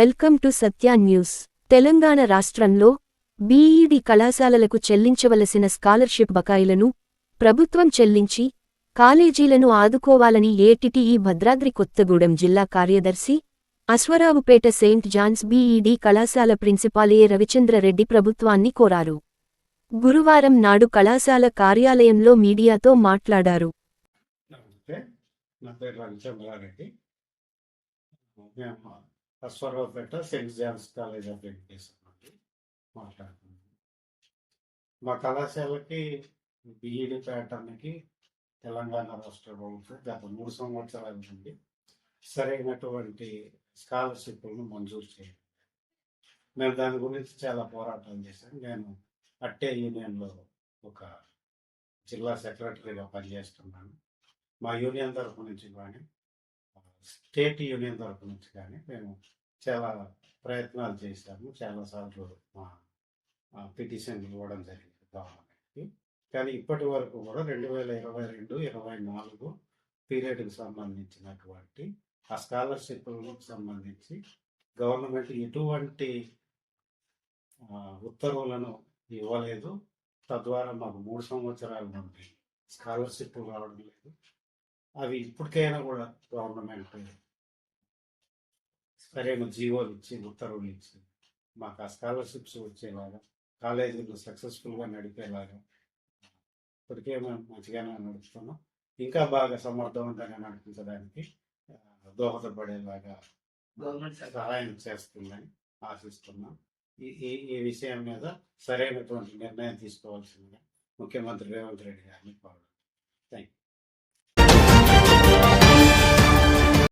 Welcome to Satya news. Telangana రాష్ట్రంలో BEd కళాశాలలకు చెల్లించవలసిన స్కాలర్షిప్ బకాయిలను ప్రభుత్వం చెల్లించి కాలేజీలను ఆదుకోవాలని ఏటిటిఈ భద్రాద్రి కొత్తగూడెం జిల్లా కార్యదర్శి అశ్వరావుపేట సెయింట్ జాన్స్ బీఈడి కళాశాల ప్రిన్సిపాల్ ఏ రవిచంద్రరెడ్డి ప్రభుత్వాన్ని కోరారు. గురువారం నాడు కళాశాల కార్యాలయంలో మీడియాతో మాట్లాడారు. నా పేరు రవిచంద్రారెడ్డి. మేము Aswaraopeta saint John's college of education నుండి మాట్లాడుతున్నాను. మా కళాశాలకి బీఈడి ప్యాటర్న్కి తెలంగాణ రాష్ట్ర ప్రభుత్వం గత మూడు సంవత్సరాల నుండి సరైనటువంటి స్కాలర్షిప్లను మంజూరు చేయాలి మేము దాని గురించి చాలా పోరాటం చేశాం నేను అట్టే యూనియన్లో ఒక జిల్లా సెక్రటరీగా పనిచేస్తున్నాను. మా యూనియన్ తరఫు నుంచి కానీ స్టేట్ యూనియన్ తరపు నుంచి కానీ మేము చాలా ప్రయత్నాలు చేశాము. చాలాసార్లు మా పిటిషన్ ఇవ్వడం జరిగింది గవర్నమెంట్కి. కానీ ఇప్పటి వరకు కూడా రెండు వేల ఇరవై రెండు ఇరవై నాలుగు పీరియడ్కి సంబంధించినటువంటి ఆ స్కాలర్షిప్లకు సంబంధించి గవర్నమెంట్ ఎటువంటి ఉత్తర్వులను ఇవ్వలేదు. తద్వారా మాకు మూడు సంవత్సరాల నుండి స్కాలర్షిప్ రావడం లేదు. అవి ఇప్పటికైనా కూడా గవర్నమెంట్ సరైన జీవోలు ఇచ్చి ఉత్తర్వులు ఇచ్చి మాకు ఆ స్కాలర్షిప్స్ వచ్చేలాగా కాలేజీలు సక్సెస్ఫుల్గా నడిపేలాగా ఇప్పటికే మేము మంచిగానే నడుస్తున్నాం. ఇంకా బాగా సమర్థవంతంగా నడిపించడానికి దోహదపడేలాగా సహాయం చేస్తుందని ఆశిస్తున్నాం. ఈ ఈ విషయం మీద సరైనటువంటి నిర్ణయం తీసుకోవాల్సిందిగా ముఖ్యమంత్రి రేవంత్ రెడ్డి గారిని కోరడం. యూ